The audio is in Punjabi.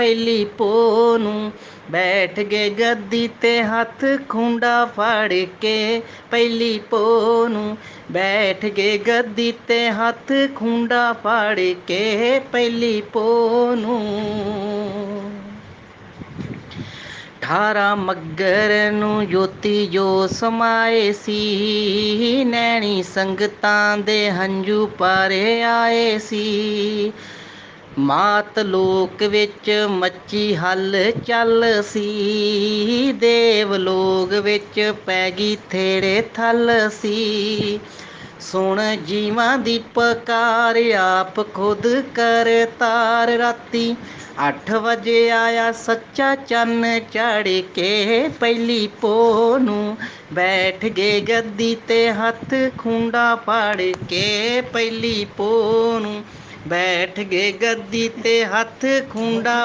ਪਹਿਲੀ ਪੋ ਨੂੰ ਬੈਠ ਗਏ ਗੱਦੀ ਤੇ ਹੱਥ ਖੁੰਡਾ ਫੜ ਕੇ ਪਹਿਲੀ ਪੋ ਨੂੰ ਬੈਠ ਗਏ ਗੱਦੀ ਤੇ ਹੱਥ ਖੁੰਡਾ ਫੜ ਕੇ ਪਹਿਲੀ ਪੋ ਨੂੰ। ਠਾਰਾ ਮੱਗਰ ਨੂੰ ਜੋਤੀ ਜੋ ਸਮਾਏ ਸੀ, ਨੈਣੀ ਸੰਗਤਾਂ ਦੇ ਹੰਝੂ ਪਾਰੇ ਆਏ ਸੀ। ਮਾਤ ਲੋਕ ਵਿੱਚ ਮੱਚੀ ਹੱਲ ਚੱਲ ਸੀ, ਦੇਵ ਲੋਕ ਵਿੱਚ ਪੈ ਗਈ ਥੇੜੇ ਥਲ ਸੀ। ਸੁਣ ਜੀਵਾਂ ਦੀ ਪਕਾਰ, ਆਪ ਖੁਦ ਕਰ ਤਾਰ ਰਾਤੀ। 8 ਵਜੇ ਆਇਆ ਸੱਚਾ ਚੰਨ ਚੜ ਕੇ ਪਹਿਲੀ ਪੋ ਨੂੰ। ਬੈਠ ਗਏ ਗੱਦੀ ਤੇ ਹੱਥ ਖੁੰਡਾ ਫੜ ਕੇ ਪਹਿਲੀ ਪੋ ਨੂੰ। ਬੈਠ ਗਏ ਗੱਦੀ ਤੇ ਹੱਥ ਖੁੰਡਾ